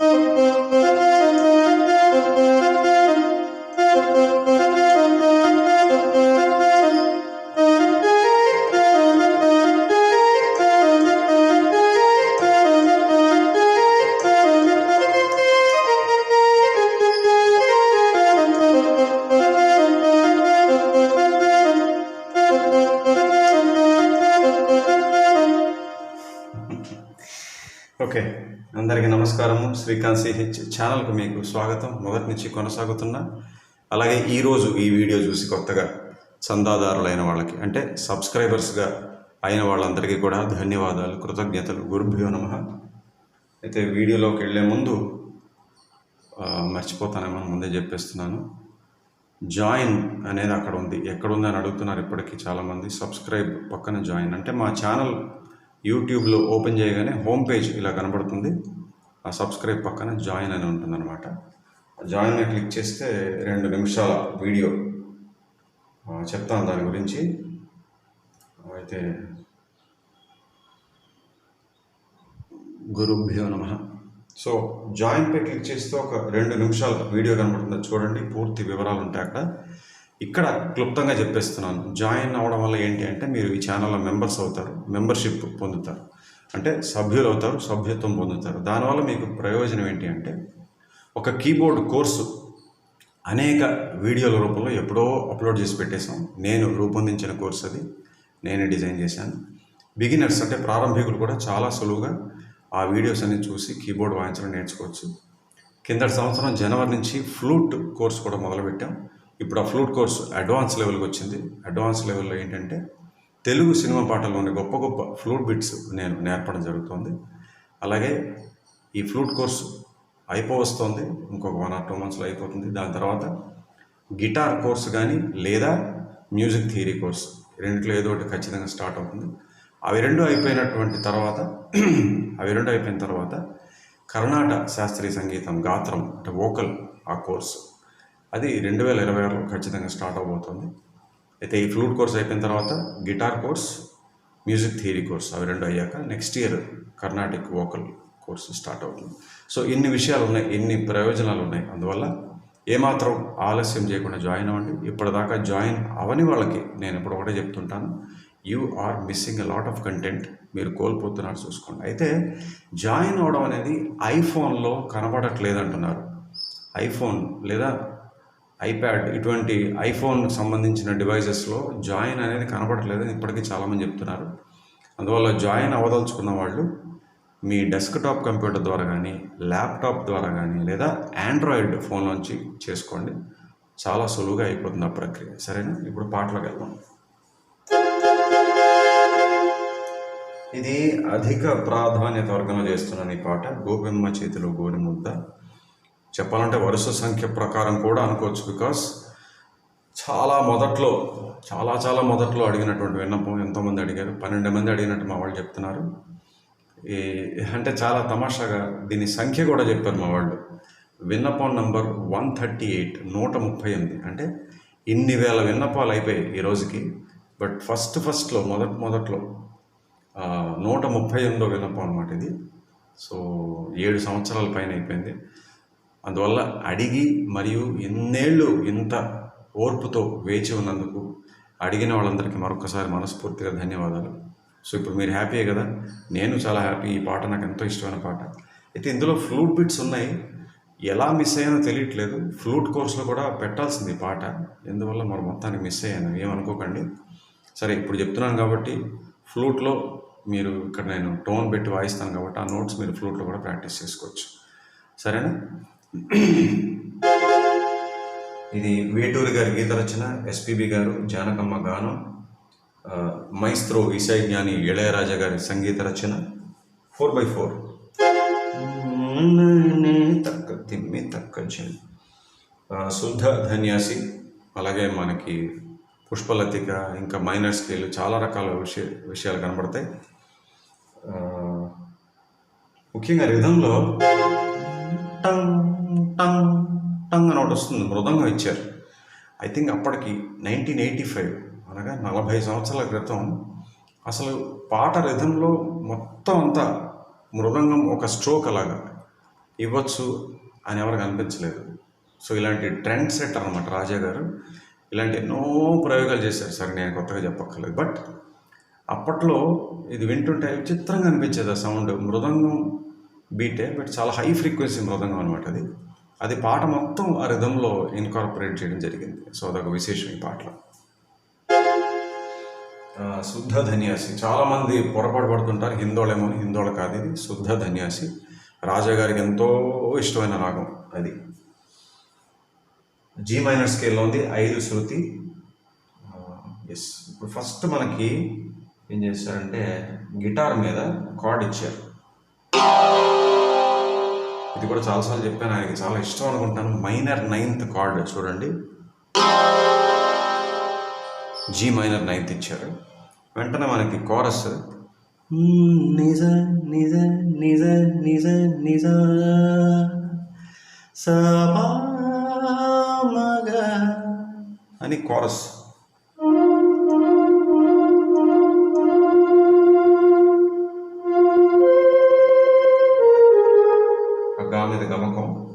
Okay Srikanth CH ఛానల్కు మీకు స్వాగతం. మొదటి నుంచి కొనసాగుతున్న అలాగే ఈరోజు ఈ వీడియో చూసి కొత్తగా చందాదారులైన వాళ్ళకి అంటే సబ్స్క్రైబర్స్గా అయిన వాళ్ళందరికీ కూడా ధన్యవాదాలు కృతజ్ఞతలు. గురుభ్యో నమ. అయితే వీడియోలోకి వెళ్ళే ముందు మర్చిపోతానేమో ముందే చెప్పేస్తున్నాను. జాయిన్ అనేది అక్కడ ఉంది. ఎక్కడుంది అని అడుగుతున్నారు ఇప్పటికీ చాలామంది. సబ్స్క్రైబ్ పక్కన జాయిన్. అంటే మా ఛానల్ యూట్యూబ్లో ఓపెన్ చేయగానే హోమ్ పేజ్ ఇలా కనబడుతుంది. ఆ సబ్స్క్రైబ్ పక్కన జాయిన్ అని ఉంటుందన్నమాట. జాయిన్ అని క్లిక్ చేస్తే రెండు నిమిషాల వీడియో చెప్తాను దాని గురించి. అయితే గురుభ్యో నమ. సో జాయిన్ పై క్లిక్ చేస్తే ఒక రెండు నిమిషాల వీడియో కనబడుతుంది. చూడండి పూర్తి వివరాలు ఉంటాయి అక్కడ. ఇక్కడ క్లుప్తంగా చెప్పేస్తున్నాను. జాయిన్ అవ్వడం వల్ల ఏంటి అంటే మీరు ఈ ఛానల్లో మెంబర్స్ అవుతారు మెంబర్షిప్ పొందుతారు. అంటే సభ్యులు అవుతారు సభ్యత్వం పొందుతారు. దానివల్ల మీకు ప్రయోజనం ఏంటి అంటే ఒక కీబోర్డ్ కోర్సు అనేక వీడియోల రూపంలో ఎప్పుడో అప్లోడ్ చేసి పెట్టేశాం. నేను రూపొందించిన కోర్స్ అది నేనే డిజైన్ చేశాను. బిగినర్స్ అంటే ప్రారంభికులు కూడా చాలా సులువుగా ఆ వీడియోస్ అన్ని చూసి కీబోర్డ్ వాయించడం నేర్చుకోవచ్చు. కిందటి సంవత్సరం జనవరి నుంచి ఫ్లూట్ కోర్స్ కూడా మొదలుపెట్టాం. ఇప్పుడు ఆ ఫ్లూట్ కోర్స్ అడ్వాన్స్ లెవెల్కి వచ్చింది. అడ్వాన్స్ లెవెల్లో ఏంటంటే తెలుగు సినిమా పాటల్లోని గొప్ప గొప్ప ఫ్లూట్ బిట్స్ నేను నేర్పడం జరుగుతుంది. అలాగే ఈ ఫ్లూట్ కోర్సు అయిపోవస్తుంది. ఇంకొక వన్ ఆర్ టూ మంత్స్లో అయిపోతుంది. దాని తర్వాత గిటార్ కోర్స్ కానీ లేదా మ్యూజిక్ థియరీ కోర్స్ రెండిట్లో ఏదో ఒకటి ఖచ్చితంగా స్టార్ట్ అవుతుంది. అవి రెండు అయిపోయినటువంటి తర్వాత అవి రెండు అయిపోయిన తర్వాత కర్ణాటక శాస్త్రీయ సంగీతం గాత్రం అంటే వోకల్ ఆ కోర్సు. అది రెండు వేల ఇరవై ఆరులో ఖచ్చితంగా స్టార్ట్ అవబోతుంది. అయితే ఈ ఫ్లూట్ కోర్స్ అయిపోయిన తర్వాత guitar course music theory course అవి రెండు అయ్యాక next year Carnatic vocal course start అవుతుంది. సో ఇన్ని విషయాలు ఉన్నాయి ఇన్ని ప్రయోజనాలు ఉన్నాయి. అందువల్ల ఏమాత్రం ఆలస్యం చేయకుండా జాయిన్ అవ్వండి. ఇప్పటిదాకా జాయిన్ అవని వాళ్ళకి నేను ఇప్పుడు ఒకటే చెప్తుంటాను. You are missing a lot of content. మీరు కోల్పోతున్నారు చూసుకోండి. అయితే జాయిన్ అవ్వడం అనేది ఐఫోన్లో కనబడట్లేదు అంటున్నారు ఐఫోన్ లేదా ఐప్యాడ్ ఇటువంటి ఐఫోన్ సంబంధించిన డివైజెస్లో జాయిన్ అనేది కనబడట్లేదు అని ఇప్పటికీ చాలామంది చెప్తున్నారు. అందువల్ల జాయిన్ అవ్వదలుచుకున్న వాళ్ళు మీ డెస్క్టాప్ కంప్యూటర్ ద్వారా కానీ ల్యాప్టాప్ ద్వారా కానీ లేదా ఆండ్రాయిడ్ ఫోన్లోంచి చేసుకోండి. చాలా సులువుగా అయిపోతుంది ఆ ప్రక్రియ. సరేనా? ఇప్పుడు పాటలకు వెళ్దాం. ఇది అధిక ప్రాధాన్యత వర్గంలో చేస్తున్నాను ఈ పాట. గోపెమ్మ చేతిలో గోరి ముద్ద. చెప్పాలంటే వరుస సంఖ్య ప్రకారం కూడా అనుకోవచ్చు బికాస్ చాలా మొదట్లో చాలా చాలా మొదట్లో అడిగినటువంటి విన్నపం ఎంతోమంది అడిగారు. పన్నెండు మంది అడిగినట్టు మా వాళ్ళు చెప్తున్నారు. ఈ అంటే చాలా తమాషాగా దీని సంఖ్య కూడా చెప్పారు మా వాళ్ళు. విన్నపం నంబర్ వన్ థర్టీ ఎయిట్ నూట ముప్పై ఎనిమిది. అంటే ఇన్ని వేల విన్నపాలు అయిపోయాయి ఈ రోజుకి. బట్ ఫస్ట్ ఫస్ట్లో మొదటి మొదట్లో నూట ముప్పై ఎనిమిదో విన్నపం అనమాట ఇది. సో ఏడు సంవత్సరాల పైన అయిపోయింది. అందువల్ల అడిగి మరియు ఎన్నేళ్ళు ఇంత ఓర్పుతో వేచి ఉన్నందుకు అడిగిన వాళ్ళందరికీ మరొకసారి మనస్ఫూర్తిగా ధన్యవాదాలు. సో ఇప్పుడు మీరు హ్యాపీయే కదా? నేను చాలా హ్యాపీ. ఈ పాట నాకు ఎంతో ఇష్టమైన పాట. అయితే ఇందులో ఫ్లూట్ బిట్స్ ఉన్నాయి. ఎలా మిస్ అయ్యానో తెలియట్లేదు. ఫ్లూట్ కోర్సులో కూడా పెట్టాల్సింది ఈ పాట. ఎందువల్ల మరి మొత్తానికి మిస్ అయ్యాను? ఏమనుకోకండి. సరే ఇప్పుడు చెప్తున్నాను కాబట్టి ఫ్లూట్లో మీరు ఇక్కడ నేను టోన్ పెట్టి వాయిస్తాను కాబట్టి ఆ నోట్స్ మీరు ఫ్లూట్లో కూడా ప్రాక్టీస్ చేసుకోవచ్చు. సరేనా? ఇది వేటూరి గారి గీత రచన ఎస్పిబి గారు జానకమ్మ గానం మైస్త్రో ఇసై జ్ఞాని ఇళయరాజా గారి సంగీత రచన ఫోర్ బై ఫోర్. తక్క తిమ్మి తక్క శుద్ధ ధన్యాసి అలాగే మనకి పుష్పలతిక ఇంకా మైనర్ స్కేల్ చాలా రకాల విషయ విషయాలు కనబడతాయి. ముఖ్యంగా రిధంలో టంగ్ టంగ్ టంగ్ అని ఒకటి వస్తుంది మృదంగం ఇచ్చారు. ఐ థింక్ అప్పటికి నైన్టీన్ ఎయిటీ ఫైవ్ అనగా నలభై సంవత్సరాల క్రితం అసలు పాట రిధంలో మొత్తం అంతా మృదంగం ఒక స్ట్రోక్ అలాగా. ఇవ్వచ్చు అని ఎవరికి అనిపించలేదు. సో ఇలాంటి ట్రెండ్ సెట్ అనమాట రాజా గారు. ఇలాంటి ఎన్నో ప్రయోగాలు చేశారు. సరే నేను కొత్తగా చెప్పక్కర్లేదు. బట్ అప్పట్లో ఇది వింటుంటే విచిత్రంగా అనిపించేది ఆ సౌండ్. మృదంగం బీటే బట్ చాలా హై ఫ్రీక్వెన్సీ మృదంగం అనమాట అది. అది పాట మొత్తం ఆ రిధంలో ఇన్కార్పొరేట్ చేయడం జరిగింది. సో అదొక విశేషం ఈ పాటలో. శుద్ధ ధన్యాసి. చాలామంది పొరపాటు పడుతుంటారు. హిందోళేమో అని. హిందోళ కాదు ఇది. శుద్ధ ధన్యాసి. రాజా గారికి ఎంతో ఇష్టమైన రాగం అది. జీ మైనర్ స్కేల్లో ఉంది. ఐదు శృతి. ఎస్ ఇప్పుడు ఫస్ట్ మనకి ఏం చేశారంటే గిటార్ మీద కార్డ్ ఇచ్చారు. ఇది కూడా చాలాసార్లు చెప్పాను ఆయనకి చాలా ఇష్టం అనుకుంటాను మైనర్ నైన్త్ కార్డ్ చూడండి. జీ మైనర్ నైన్త్ ఇచ్చారు. వెంటనే మనకి కోరస్ నిజ నిజ నిజ నిజ నిజ. మగ. అని కోరస్ మీద గమకం.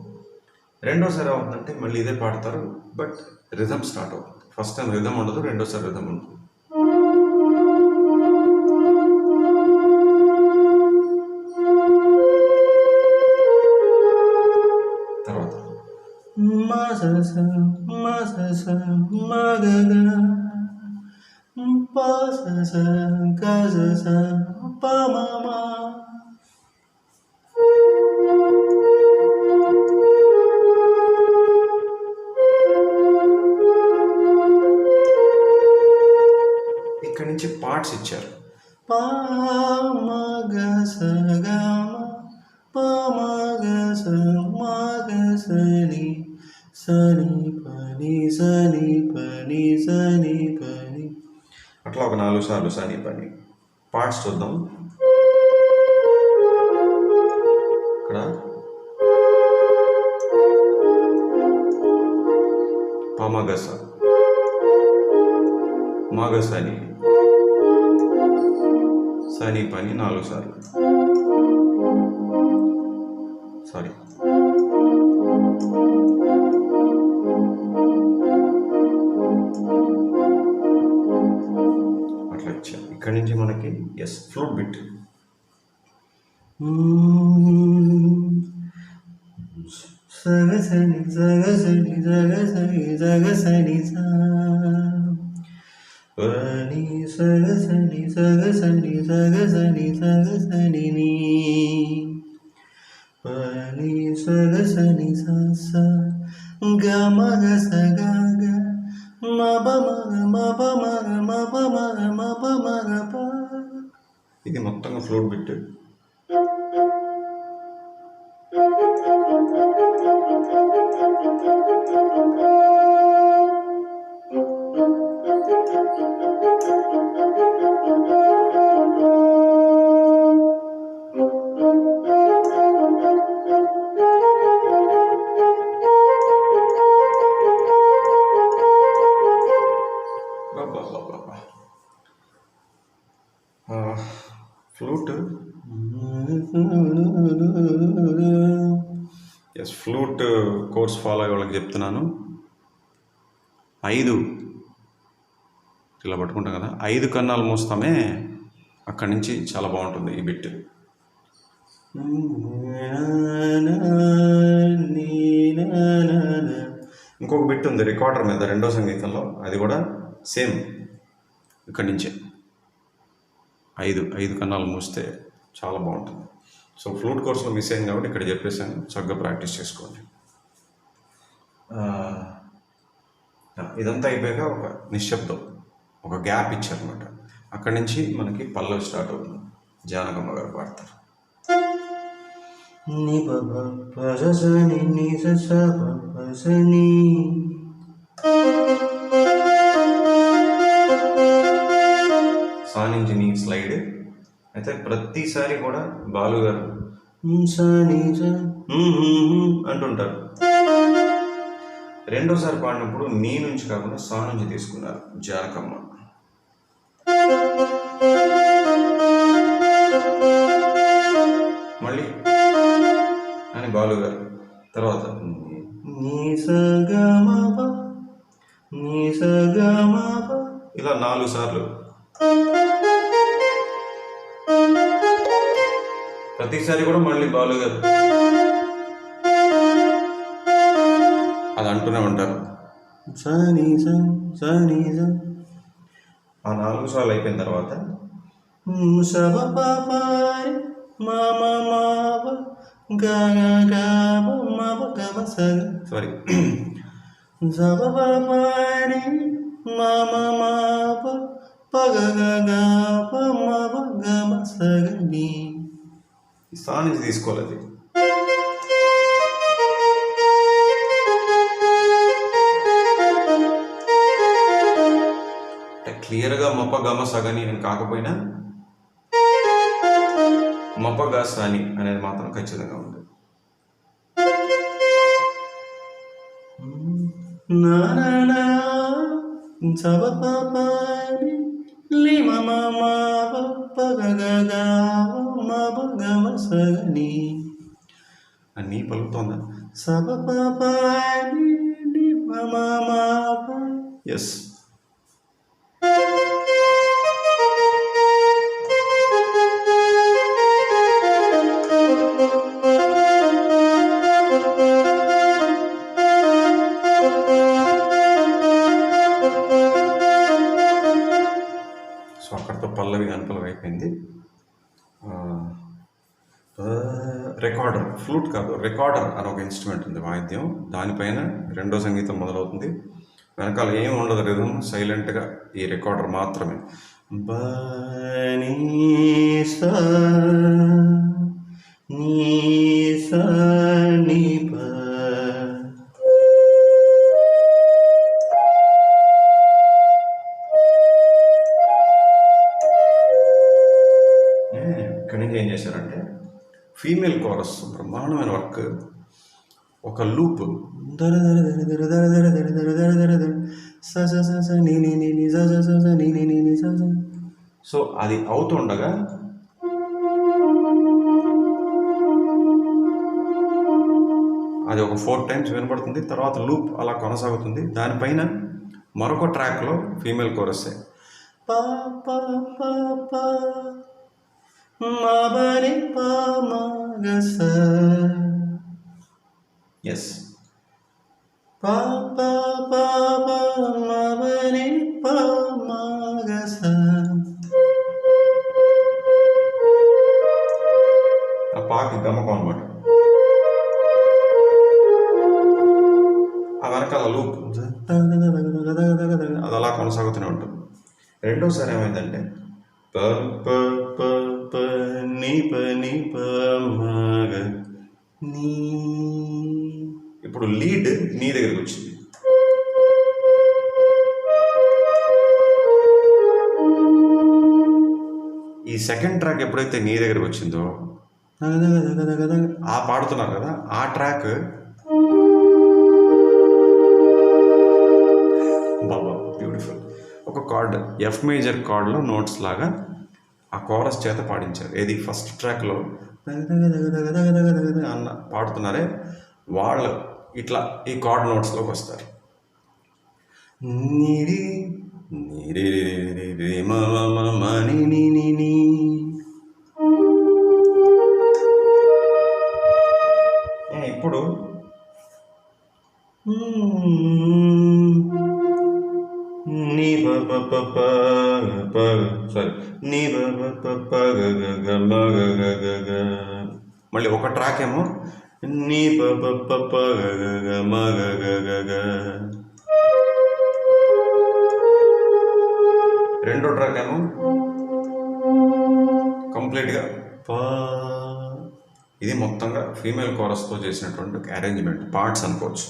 రెండోసారి అవుతుందంటే మళ్ళీ ఇదే పాడతారు బట్ రిధమ్ స్టార్ట్ అవుతుంది. ఫస్ట్ టైం రిధమ్ ఉండదు రెండోసారి రిధమ్ ఉండదు. తర్వాత. మా. సని సని పని సని పని సని పని అట్లా ఒక నాలుగు సార్లు సని పని పార్ట్స్ చూద్దాం. ఇక్కడ. పమగస. మగసని. సని పని నాలుగు సార్లు. సారీ అట్లా ఇచ్చారు ఇక్కడి నుంచి మనకి ఎస్ ఫ్లూట్ బిట్ సగసని సగసని సగసని సగసని సా. పని సగసని సగసని సగసని సగసని నీ పని సగసని స గమగ సగగ మబ మగ మబ మగ మబ మగ మబ మగ ప ఇది మొత్తంగా flute bit flute? Yes flute course follow అయ్యే వాళ్ళకి చెప్తున్నాను. ఐదు. ఇలా పట్టుకుంటాం కదా. ఐదు కన్నాలు మూస్తామే అక్కడి నుంచి చాలా బాగుంటుంది ఈ బిట్. ఇంకొక బిట్ ఉంది రికార్డర్ మీద రెండో సంగీతంలో. అది కూడా సేమ్ ఇక్కడి నుంచే. ఐదు ఐదు కన్నాలు మూస్తే చాలా బాగుంటుంది. సో ఫ్లూట్ కోర్సులో మిస్ అయింది కాబట్టి ఇక్కడ చెప్పేసాను చక్కగా ప్రాక్టీస్ చేసుకోండి. ఇదంతా అయిపోయాక ఒక నిశ్శబ్దం ఒక గ్యాప్ ఇచ్చారనమాట అక్కడి నుంచి మనకి పల్లవి స్టార్ట్ అవుతుంది. జానకమ్మ గారు పాడతారు. ని ప ప ని స స స ని సా నుంచి నీ స్లైడ్. అయితే ప్రతిసారి కూడా బాలు గారు "మ్, మ్, మ్, మ్" అంటుంటారు. రెండోసారి పాడినప్పుడు నీ నుంచి కాకుండా సా నుంచి తీసుకున్నారు జానకమ్మ. మళ్ళీ అని బాలు గారు. తర్వాత ఇలా నాలుగు సార్లు ప్రతిసారి కూడా మళ్ళీ బాలు గారు అది అంటూనే ఉంటారు. ఆ నాలుగు సార్లు అయిపోయిన తర్వాత సబ పాపారి మమ మావ గగ మవ సగ. సారీ సబ పాపారి మమ మావ ఈ స్థానం నుంచి తీసుకోవాలి క్లియర్గా మప్ప గమ సగని నేను కాకపోయినా మప్ప మప సాని అనేది మాత్రం ఖచ్చితంగా ఉంది. నా నా నా లిమ మమ పగదా మగమ సగని అని పలుకుతోందా సబ పాప ఎస్ పల్లవి అనుపలవి అయిపోయింది. రికార్డర్ ఫ్లూట్ కాదు రికార్డర్ అని ఒక ఇన్స్ట్రుమెంట్ ఉంది వాయిద్యం. దానిపైన రెండో సంగీతం మొదలవుతుంది. వెనకాల ఏం ఉండదు రిధం సైలెంట్గా ఈ రికార్డర్ మాత్రమే. బని స ఎక్కడ ఏం చేశారంటే ఫీమేల్ కోరస్ బ్రహ్మాండమైన వర్క్ ఒక లూప్ సో అది అవుతుండగా అది ఒక ఫోర్ టైమ్స్ వినపడుతుంది తర్వాత లూప్ అలా కొనసాగుతుంది దానిపైన మరొక ట్రాక్లో ఫీమేల్ కోరస్ ఎస్ ప ప ప ప మ బని ప మ గ ఆ పాకి గమకం అనమాట ఆ వెనకాల లూప్ అది అలా కొనసాగుతూనే ఉంటుంది రెండోసారి ఏమైందంటే ప ప ప ప ని ప ని ప మ నీ ఇప్పుడు లీడ్ నీ దగ్గరికి వచ్చింది. ఈ సెకండ్ ట్రాక్ ఎప్పుడైతే నీ దగ్గరికి వచ్చిందో ఆ పాడుతున్నారు కదా ఆ ట్రాక్ బాబా బ్యూటిఫుల్ ఒక కార్డ్ ఎఫ్ మేజర్ కార్డ్లో నోట్స్ లాగా ఆ కోరస్ చేత పాడించారు. ఏది? ఫస్ట్ ట్రాక్లో అన్న పాడుతున్నారే. వాళ్ళు ఇట్లా ఈ కార్డ్ నోట్స్లోకి వస్తారు. ఇప్పుడు నీ సారీ. నీ మళ్ళీ ఒక ట్రాక్ ఏమో? ని ప ప ప ప గ గ గ మ గ గ గ గ. రెండో ట్రాక్ ఏమో కంప్లీట్గా. ప. ఇది మొత్తంగా ఫీమేల్ కోరస్తో చేసినటువంటి అరేంజ్మెంట్ పార్ట్స్ అనుకోవచ్చు.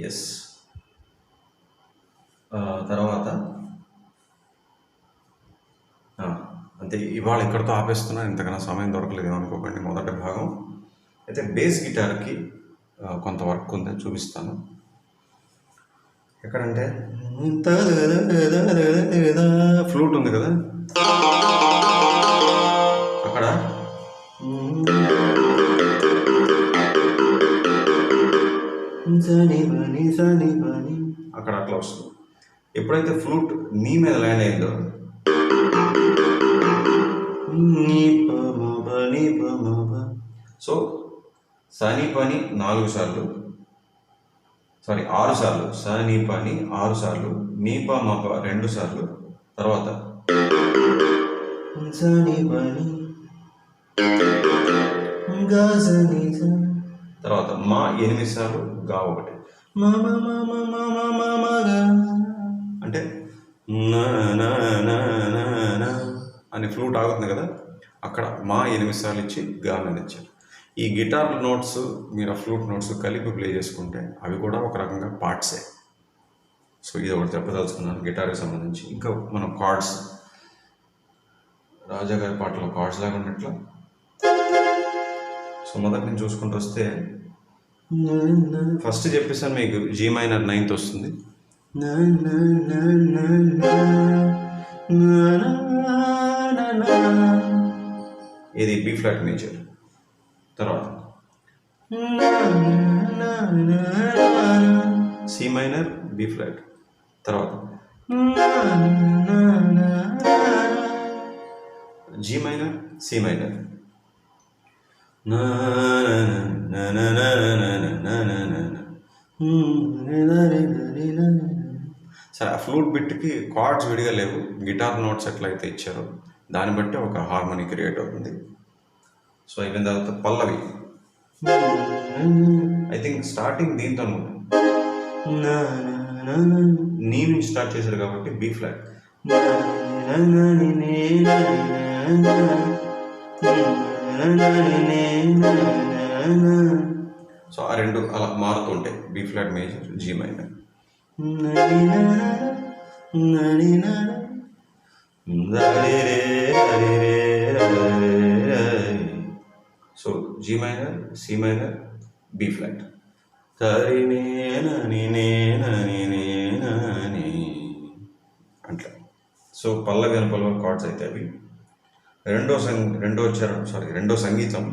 ఎస్ తర్వాత? అంతే. ఇవాళ ఇక్కడితో ఆపేస్తున్నా ఇంతకన్నా సమయం దొరకలేదు అనుకోకండి మొదటి భాగం. అయితే బేస్ గిటార్కి కొంత వర్క్ ఉంది చూపిస్తాను. ఎక్కడంటే? ఫ్లూట్ ఉంది కదా? అక్కడ? అక్కడ అట్లా వస్తుంది ఎప్పుడైతే ఫ్లూట్ నీ మీద ల్యాండ్ అయిందో సని పని నాలుగు సార్లు. సారీ ఆరు సార్లు. సని పని ఆరు సార్లు. నీప మప రెండు సార్లు. తర్వాత. తర్వాత మా ఎనిమిది సార్లు గా ఒకటి. అంటే అని ఫ్లూట్ ఆగుతుంది కదా? అక్కడ మా ఎనిమిది సార్లు ఇచ్చి గా మీద ఇచ్చారు. ఈ గిటార్ నోట్స్ మీరు ఫ్లూట్ నోట్స్ కలిపి ప్లే చేసుకుంటే అవి కూడా ఒక రకంగా పార్ట్సే. సో ఇది ఒకటి చెప్పదలుచుకున్నాను గిటార్కి సంబంధించి. ఇంకా మనం కార్డ్స్. రాజాగారి పాటలో కార్డ్స్ లాగా ఉన్నట్లు. సో మొదటి నేను చూసుకుంటూ వస్తే ఫస్ట్ చెప్పేసాను మీకు జీ మైనర్ నైన్త్ వస్తుంది. ఇది బి ఫ్లాట్ మేజర్ తర్వాత సి మైనర్ బి ఫ్లాట్ తర్వాత జీ మైనర్ సి మైనర్ సరే ఆ ఫ్లూట్ బిట్కి కార్డ్స్ విడిగా లేవు గిటార్ నోట్స్ ఎట్లయితే ఇచ్చారో దాన్ని బట్టి ఒక హార్మోనీ క్రియేట్ అవుతుంది సో అయిపోయిన తర్వాత పల్లవి ఐ థింక్ స్టార్టింగ్ దీంతో అనుకుంటా నీ నుంచి స్టార్ట్ చేశారు కాబట్టి బి ఫ్లాట్ సో ఆ రెండు అలా మారుతూ ఉంటాయి B flat major G minor so G minor C minor B flat అట్లా. సో పల్లవి అని పల్లవ కార్డ్స్ అయితే అవి. రెండో సంగ రెండో చరణం సారీ రెండో సంగీతం.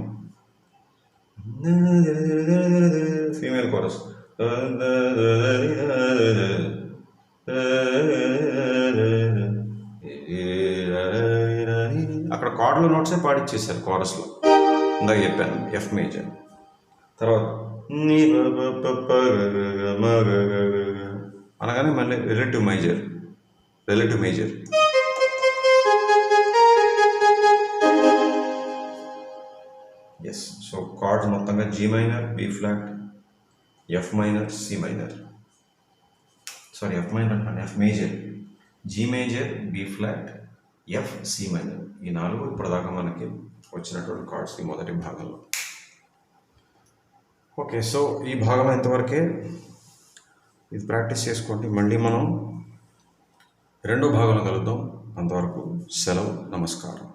ఫీమేల్ కోరస్ అక్కడ కార్డులో నోట్సే పాడిచ్చేసారు కోరస్లో ఇందాక చెప్పాను ఎఫ్ మేజర్ తర్వాత నీ. అనగానే మళ్ళీ relative major relative major yes so chords మొత్తంగా G minor B flat F minor C minor sorry F minor అంటాను F major G major B flat F C minor ఈ నాలుగు ఇప్పటిదాకా మనకి వచ్చినటువంటి కార్డ్స్ ఈ మొదటి భాగంలో. ఓకే సో ఈ భాగం ఎంతవరకే? ఇది ప్రాక్టీస్ చేసుకోండి. మళ్ళీ మనం రెండో భాగంలో కలుద్దాం. అంతవరకు సెలవు నమస్కారం.